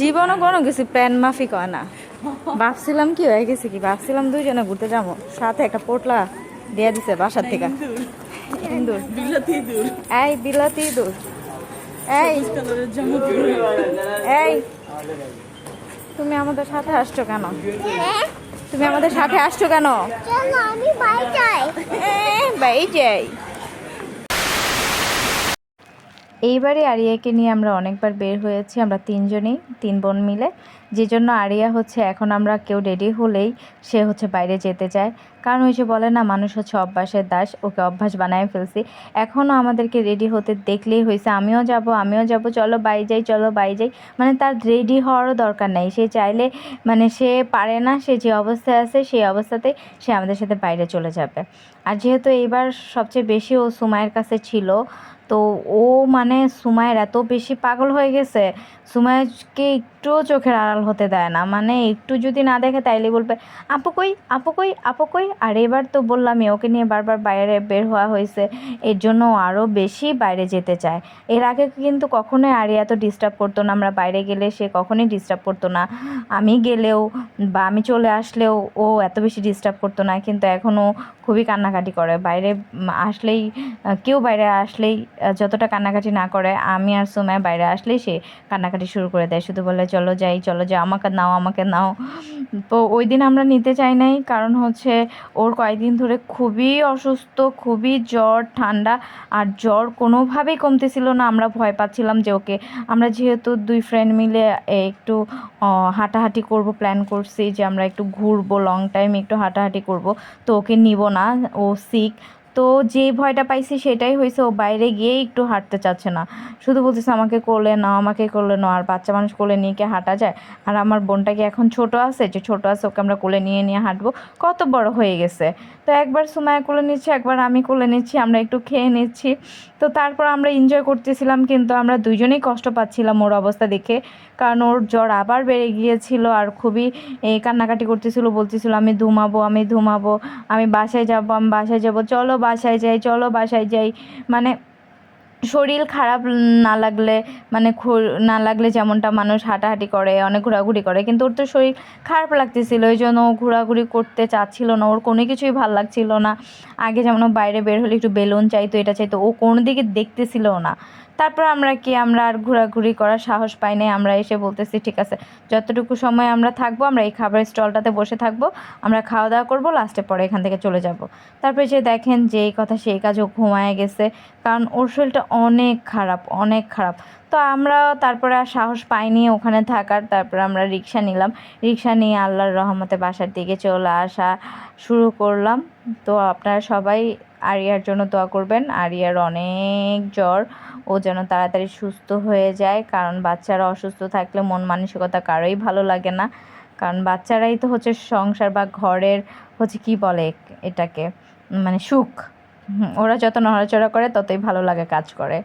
জীবনও কোনো কিছু প্ল্যান মাফিক হয় না। ভাবছিলাম কি হয়ে গেছে কি ভাবছিলাম দুইজনে ঘুরতে যাব। সাথে একটা পোটলা দিয়ে দিছে বাসার থেকে। ইন্দুর। এই বিলাতি দূর এই। এই। তুমি আমাদের সাথে আসছো কেন? তুমি আমাদের সাথে আসছো কেন? আমি বাই যাই। বাই যাই। এইবারে আরিয়াকে নিয়ে আমরা অনেকবার বের হয়েছি আমরা তিনজনেই তিন বোন মিলে। যে জন্য আরিয়া হচ্ছে এখন আমরা কেউ রেডি হলেই সে হচ্ছে বাইরে যেতে চায়। কারণ ওই যে বলে না, মানুষ হচ্ছে অভ্যাসের দাস, ওকে অভ্যাস বানায় ফেলছি। এখনও আমাদেরকে রেডি হতে দেখলেই হয়েছে আমিও যাব আমিও যাব, চলো বাই যাই, চলো বাই যাই। মানে তার রেডি হওয়ারও দরকার নেই। সে চাইলে মানে সে পারে না, সে যে অবস্থায় আছে, সেই অবস্থাতেই সে আমাদের সাথে বাইরে চলে যাবে। আর যেহেতু এইবার সবচেয়ে বেশি ও সুমায়ের কাছে ছিল, তো ও মানে সুমায়ের এত বেশি পাগল হয়ে গেছে সুমায়কে একটুও চোখের আড়াল হতে দেয় না। মানে একটু যদি না দেখে তাইলে বলবে, আপু কই আপু কই আপু কই? আর এবার তো বললামই, ওকে নিয়ে বারবার বাইরে বের হওয়া হয়েছে। এর জন্য আরও বেশি বাইরে যেতে চায়। এর আগে কিন্তু কখনোই আরে এত ডিস্টার্ব করতো না। আমরা বাইরে গেলে সে কখনোই ডিস্টার্ব করতো না। আমি গেলেও বা আমি চলে আসলেও ও এত বেশি ডিস্টার্ব করতো না, কিন্তু এখনও খুবই কান্নাকাটি করে। বাইরে আসলেই কেউ বাইরে আসলেই যতটা কান্নাকাটি না করে, আমি আর সুমায় বাইরে আসলেই সে কান্নাকাটি শুরু করে দেয়। শুধু বলে, চলো যাই চলো যাই আমাকে নাও আমাকে নাও। তো ওই দিন আমরা নিতে চাই নাই, কারণ হচ্ছে ওর কয়েকদিন ধরে খুবই অসুস্থ, খুবই জ্বর, ঠান্ডা, আর জ্বর কোনোভাবেই কমতেছিল না। আমরা ভয় পাচ্ছিলাম যে ওকে, আমরা যেহেতু দুই ফ্রেন্ড মিলে একটু হাঁটাহাঁটি করব প্ল্যান করছি যে আমরা একটু ঘুরবো লং টাইম একটু হাঁটাহাঁটি করব। তো ওকে নিব না, ও সিক তো যে ভয়টা পাইছি সেটাই হয়েছে ও বাইরে গিয়ে একটু হাঁটতে চাচ্ছে না। শুধু বলতেছে, আমাকে কোলে নাও, আমাকে করলে নাও। আর বাচ্চা মানুষ কোলে নিয়ে কি হাঁটা যায়? আর আমার বোনটা কি এখন ছোট আছে? যে ছোট আছে, ওকে আমরা কোলে নিয়ে নিয়ে হাঁটবো। কত বড় হয়ে গেছে। তো একবার সুমায়া কোলে নিচ্ছি, একবার আমি কোলে নিচ্ছি, আমরা একটু খেয়ে নিচ্ছি। তো তারপর আমরা এনজয় করতেছিলাম, কিন্তু আমরা দুইজনেই কষ্ট পাচ্ছিলাম ওর অবস্থা দেখে। কারণ ওর জ্বর আবার বেড়ে গিয়েছিল আর খুবই কান্নাকাটি করতেছিল, বলতেছিল, আমি ধুমাবো আমি ধুমাবো, আমি বাসায় যাব, আমি বাসায় যাব। চলো বাসায় যাই চলো বাসায় যাই। মানে শরীর খারাপ না লাগলে মানে না লাগলে যেমনটা মানুষ হাঁটাহাঁটি করে, অনেক ঘোরাঘুরি করে, কিন্তু ওর তো শরীর খারাপ লাগতেছিল ওই জন্য ও ঘোরাঘুরি করতে চাচ্ছিল না, ওর কোনো কিছুই ভালো লাগছিল না। আগে যেমন ও বাইরে বের হলে একটু বেলুন চাইতো, এটা চাইতো, ও কোনো দিকে দেখতেছিল না। তারপর আমরা কি, আমরা আর ঘোরাঘুরি করার সাহস পাই নাই, আমরা এসে বলতেছি, ঠিক আছে, যতটুকু সময় আমরা থাকব, আমরা এই খাবারের স্টলটাতে বসে থাকব, আমরা খাওয়া দাওয়া করব লাস্টে পরে এখান থেকে চলে যাব। তারপরে যে দেখেন যে এই কথা, সেই কাজও ঘুমায় গেছে, কারণ ওর শরীরটা অনেক খারাপ অনেক খারাপ। তো আমরা তারপরে আর সাহস পাইনি ওখানে থাকার, তারপরে আমরা রিক্সা নিলাম। রিক্সা নিয়ে আল্লাহর রহমতে বাসার দিকে চলে আসা শুরু করলাম। তো আপনারা সবাই আরিয়ার জন্য দোয়া করবেন। আরিয়ার অনেক জ্বর, ও যেন তাড়াতাড়ি সুস্থ হয়ে যায়। কারণ বাচ্চারা অসুস্থ থাকলে মন মানসিকতা কারোই ভালো লাগে না। কারণ বাচ্চারাই তো হচ্ছে সংসার বা ঘরের হচ্ছে কি বলে এটাকে? মানে সুখ। ওরা যত নড়াচড়া করে ততই ভালো লাগে কাজ করে।